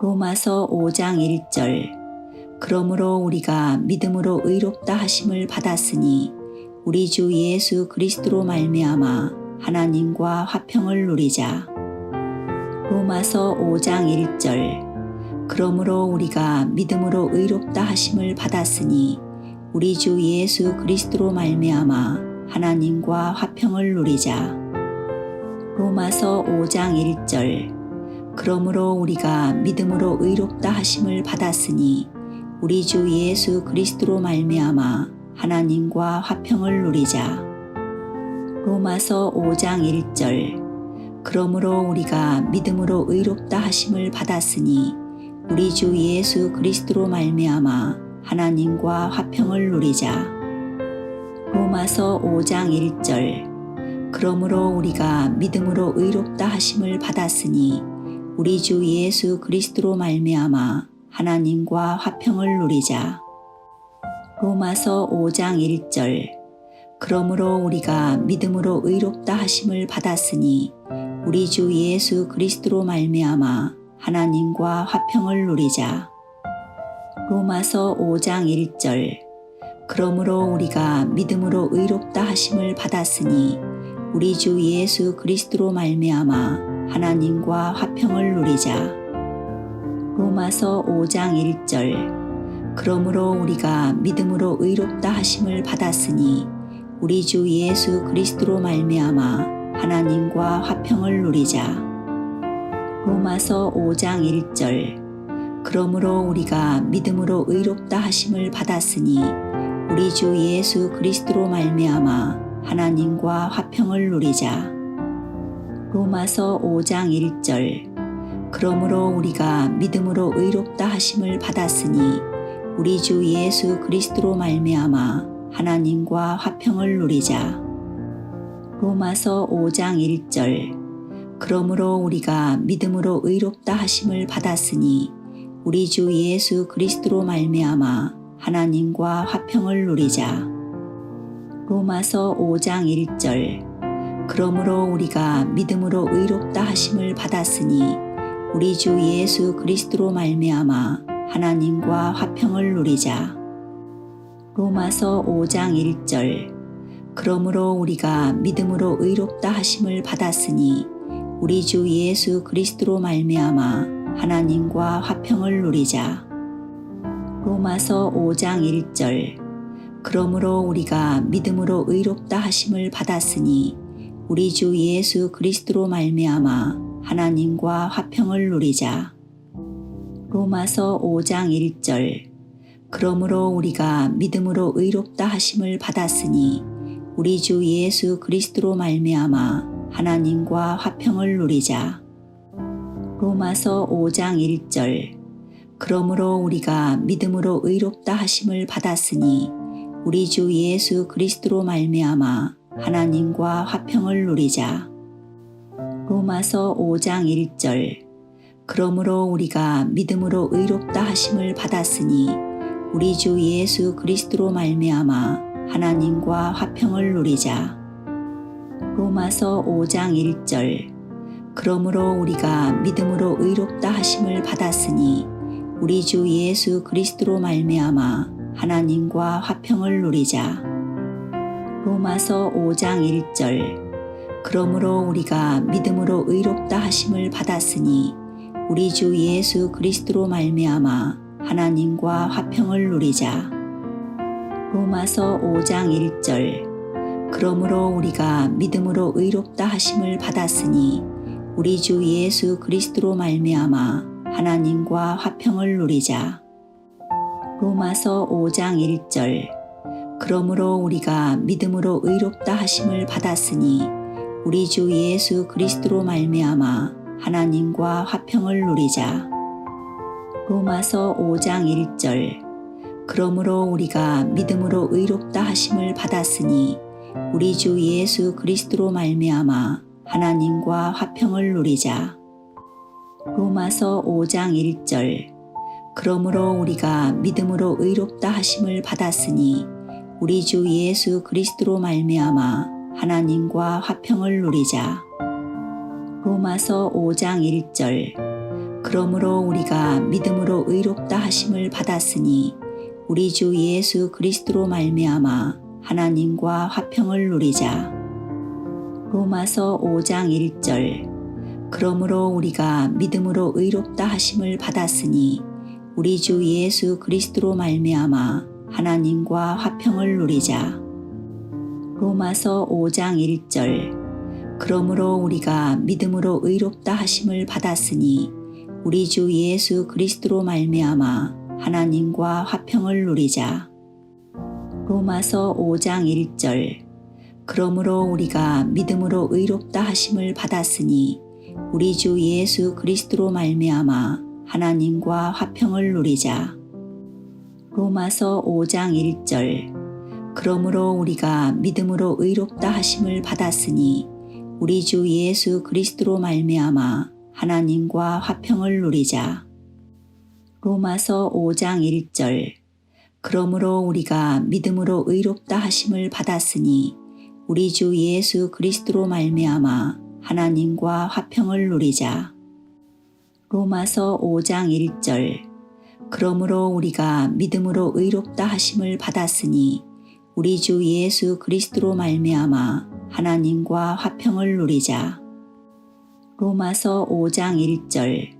로마서 5장 1절 그러므로 우리가 믿음으로 의롭다 하심을 받았으니 우리 주 예수 그리스도로 말미암아 하나님과 화평을 누리자. 로마서 5장 1절 그러므로 우리가 믿음으로 의롭다 하심을 받았으니 우리 주 예수 그리스도로 말미암아 하나님과 화평을 누리자. 로마서 5장 1절 그러므로 우리가 믿음으로 의롭다 하심을 받았으니 우리 주 예수 그리스도로 말미암아 하나님과 화평을 누리자. 로마서 5장 1절 그러므로 우리가 믿음으로 의롭다 하심을 받았으니 우리 주 예수 그리스도로 말미암아 하나님과 화평을 누리자. 로마서 5장 1절 그러므로 우리가 믿음으로 의롭다 하심을 받았으니 우리 주 예수 그리스도로 말미암아 하나님과 화평을 누리자. 로마서 5장 1절 그러므로 우리가 믿음으로 의롭다 하심을 받았으니 우리 주 예수 그리스도로 말미암아 하나님과 화평을 누리자. 로마서 5장 1절 그러므로 우리가 믿음으로 의롭다 하심을 받았으니 우리 주 예수 그리스도로 말미암아 하나님과 화평을 누리자. 로마서 5장 1절 그러므로 우리가 믿음으로 의롭다 하심을 받았으니 우리 주 예수 그리스도로 말미암아 하나님과 화평을 누리자. 로마서 5장 1절 그러므로 우리가 믿음으로 의롭다 하심을 받았으니 우리 주 예수 그리스도로 말미암아 하나님과 화평을 누리자. 로마서 5장 1절 그러므로 우리가 믿음으로 의롭다 하심을 받았으니 우리 주 예수 그리스도로 말미암아 하나님과 화평을 누리자. 로마서 5장 1절 그러므로 우리가 믿음으로 의롭다 하심을 받았으니 우리 주 예수 그리스도로 말미암아 하나님과 화평을 누리자. 로마서 5장 1절 그러므로 우리가 믿음으로 의롭다 하심을 받았으니 우리 주 예수 그리스도로 말미암아 하나님과 화평을 누리자. 로마서 5장 1절 그러므로 우리가 믿음으로 의롭다 하심을 받았으니 우리 주 예수 그리스도로 말미암아 하나님과 화평을 누리자. 로마서 5장 1절 그러므로 우리가 믿음으로 의롭다 하심을 받았으니 우리 주 예수 그리스도로 말미암아 하나님과 화평을 누리자. 로마서 5장 1절 그러므로 우리가 믿음으로 의롭다 하심을 받았으니 우리 주 예수 그리스도로 말미암아 하나님과 화평을 누리자. 로마서 5장 1절 그러므로 우리가 믿음으로 의롭다 하심을 받았으니 우리 주 예수 그리스도로 말미암아 하나님과 화평을 누리자. 로마서 5장 1절 그러므로 우리가 믿음으로 의롭다 하심을 받았으니 우리 주 예수 그리스도로 말미암아 하나님과 화평을 누리자. 로마서 5장 1절 그러므로 우리가 믿음으로 의롭다 하심을 받았으니 우리 주 예수 그리스도로 말미암아 하나님과 화평을 누리자. 로마서 5장 1절 그러므로 우리가 믿음으로 의롭다 하심을 받았으니 우리 주 예수 그리스도로 말미암아 하나님과 화평을 누리자. 로마서 5장 1절 그러므로 우리가 믿음으로 의롭다 하심을 받았으니 우리 주 예수 그리스도로 말미암아 하나님과 화평을 누리자. 로마서 5장 1절 그러므로 우리가 믿음으로 의롭다 하심을 받았으니 우리 주 예수 그리스도로 말미암아 하나님과 화평을 누리자. 로마서 5장 1절 그러므로 우리가 믿음으로 의롭다 하심을 받았으니 우리 주 예수 그리스도로 말미암아 하나님과 화평을 누리자. 로마서 5장 1절 그러므로 우리가 믿음으로 의롭다 하심을 받았으니 우리 주 예수 그리스도로 말미암아 하나님과 화평을 누리자. 로마서 5장 1절 그러므로 우리가 믿음으로 의롭다 하심을 받았으니 우리 주 예수 그리스도로 말미암아 하나님과 화평을 누리자. 로마서 5장 1절 그러므로 우리가 믿음으로 의롭다 하심을 받았으니 우리 주 예수 그리스도로 말미암아 하나님과 화평을 누리자. 로마서 5장 1절 그러므로 우리가 믿음으로 의롭다 하심을 받았으니 우리 주 예수 그리스도로 말미암아 하나님과 화평을 누리자. 로마서 5장 1절 그러므로 우리가 믿음으로 의롭다 하심을 받았으니 우리 주 예수 그리스도로 말미암아 하나님과 화평을 누리자. 로마서 5장 1절 그러므로 우리가 믿음으로 의롭다 하심을 받았으니 우리 주 예수 그리스도로 말미암아 하나님과 화평을 누리자. 로마서 5장 1절 그러므로 우리가 믿음으로 의롭다 하심을 받았으니 우리 주 예수 그리스도로 말미암아 하나님과 화평을 누리자. 로마서 5장 1절 그러므로 우리가 믿음으로 의롭다 하심을 받았으니 우리 주 예수 그리스도로 말미암아 하나님과 화평을 누리자. 로마서 5장 1절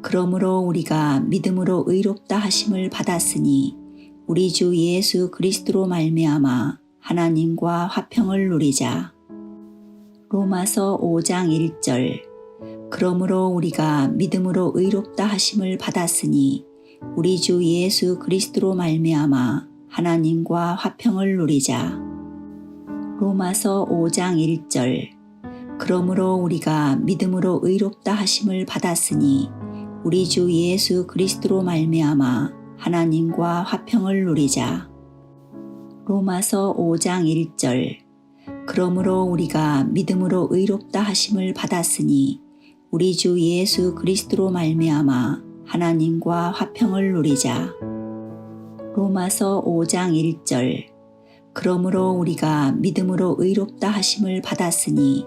그러므로 우리가 믿음으로 의롭다 하심을 받았으니 우리 주 예수 그리스도로 말미암아 하나님과 화평을 누리자. 로마서 5장 1절 그러므로 우리가 믿음으로 의롭다 하심을 받았으니 우리 주 예수 그리스도로 말미암아 하나님과 화평을 누리자. 로마서 5장 1절 그러므로 우리가 믿음으로 의롭다 하심을 받았으니 우리 주 예수 그리스도로 말미암아 하나님과 화평을 누리자. 로마서 5장 1절 그러므로 우리가 믿음으로 의롭다 하심을 받았으니 우리 주 예수 그리스도로 말미암아 하나님과 화평을 누리자. 로마서 5장 1절 그러므로 우리가 믿음으로 의롭다 하심을 받았으니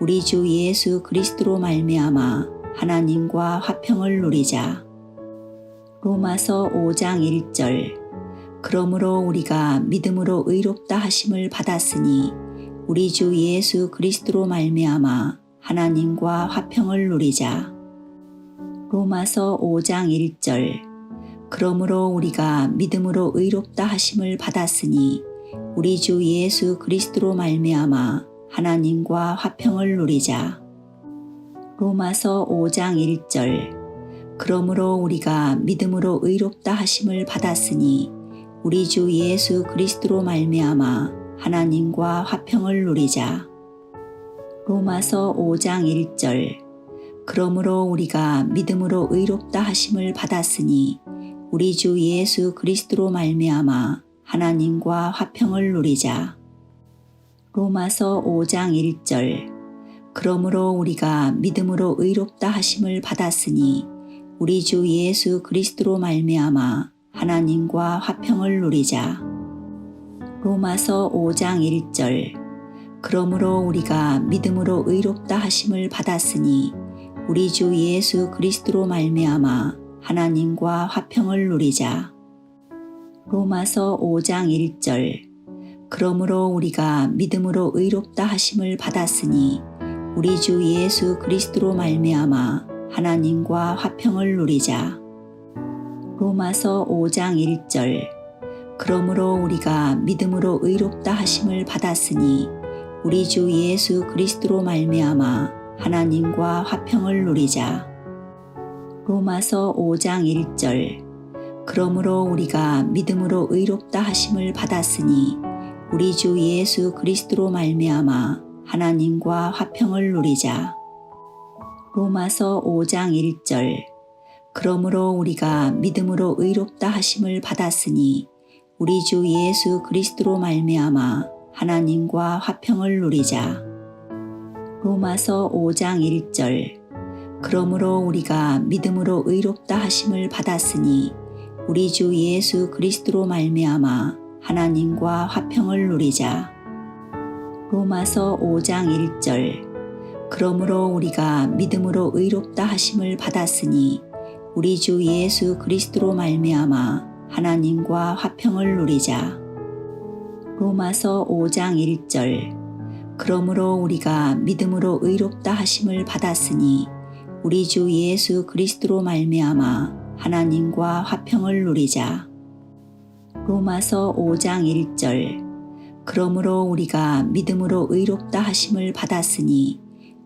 우리 주 예수 그리스도로 말미암아 하나님과 화평을 누리자. 로마서 5장 1절 그러므로 우리가 믿음으로 의롭다 하심을 받았으니 우리 주 예수 그리스도로 말미암아 하나님과 화평을 누리자. 로마서 5장 1절 그러므로 우리가 믿음으로 의롭다 하심을 받았으니 우리 주 예수 그리스도로 말미암아 하나님과 화평을 누리자. 로마서 5장 1절 그러므로 우리가 믿음으로 의롭다 하심을 받았으니 우리 주 예수 그리스도로 말미암아 하나님과 화평을 누리자. 로마서 5장 1절 그러므로 우리가 믿음으로 의롭다 하심을 받았으니 우리 주 예수 그리스도로 말미암아 하나님과 화평을 누리자. 로마서 5장 1절 그러므로 우리가 믿음으로 의롭다 하심을 받았으니 우리 주 예수 그리스도로 말미암아 하나님과 화평을 누리자. 로마서 5장 1절 그러므로 우리가 믿음으로 의롭다 하심을 받았으니 우리 주 예수 그리스도로 말미암아 하나님과 화평을 누리자. 로마서 5장 1절 그러므로 우리가 믿음으로 의롭다 하심을 받았으니 우리 주 예수 그리스도로 말미암아 하나님과 화평을 누리자. 로마서 5장 1절 그러므로 우리가 믿음으로 의롭다 하심을 받았으니 우리 주 예수 그리스도로 말미암아 하나님과 화평을 누리자. 로마서 5장 1절 그러므로 우리가 믿음으로 의롭다 하심을 받았으니 우리 주 예수 그리스도로 말미암아 하나님과 화평을 누리자. 로마서 5장 1절 그러므로 우리가 믿음으로 의롭다 하심을 받았으니 우리 주 예수 그리스도로 말미암아 하나님과 화평을 누리자. 로마서 5장 1절 그러므로 우리가 믿음으로 의롭다 하심을 받았으니 우리 주 예수 그리스도로 말미암아 하나님과 화평을 누리자. 로마서 5장 1절 그러므로 우리가 믿음으로 의롭다 하심을 받았으니 우리 주 예수 그리스도로 말미암아 하나님과 화평을 누리자. 로마서 5장 1절 그러므로 우리가 믿음으로 의롭다 하심을 받았으니 우리 주 예수 그리스도로 말미암아 하나님과 화평을 누리자. 로마서 5장 1절 그러므로 우리가 믿음으로 의롭다 하심을 받았으니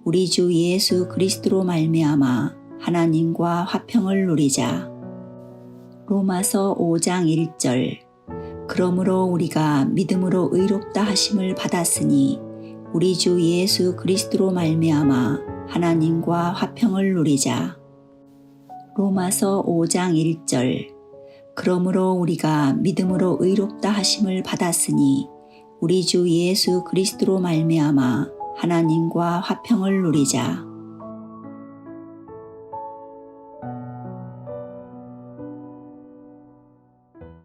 우리 주 예수 그리스도로 말미암아 하나님과 화평을 누리자. 로마서 5장 1절 그러므로 우리가 믿음으로 의롭다 하심을 받았으니 우리 주 예수 그리스도로 말미암아 하나님과 화평을 누리자. 로마서 5장 1절 그러므로 우리가 믿음으로 의롭다 하심을 받았으니 우리 주 예수 그리스도로 말미암아 하나님과 화평을 누리자.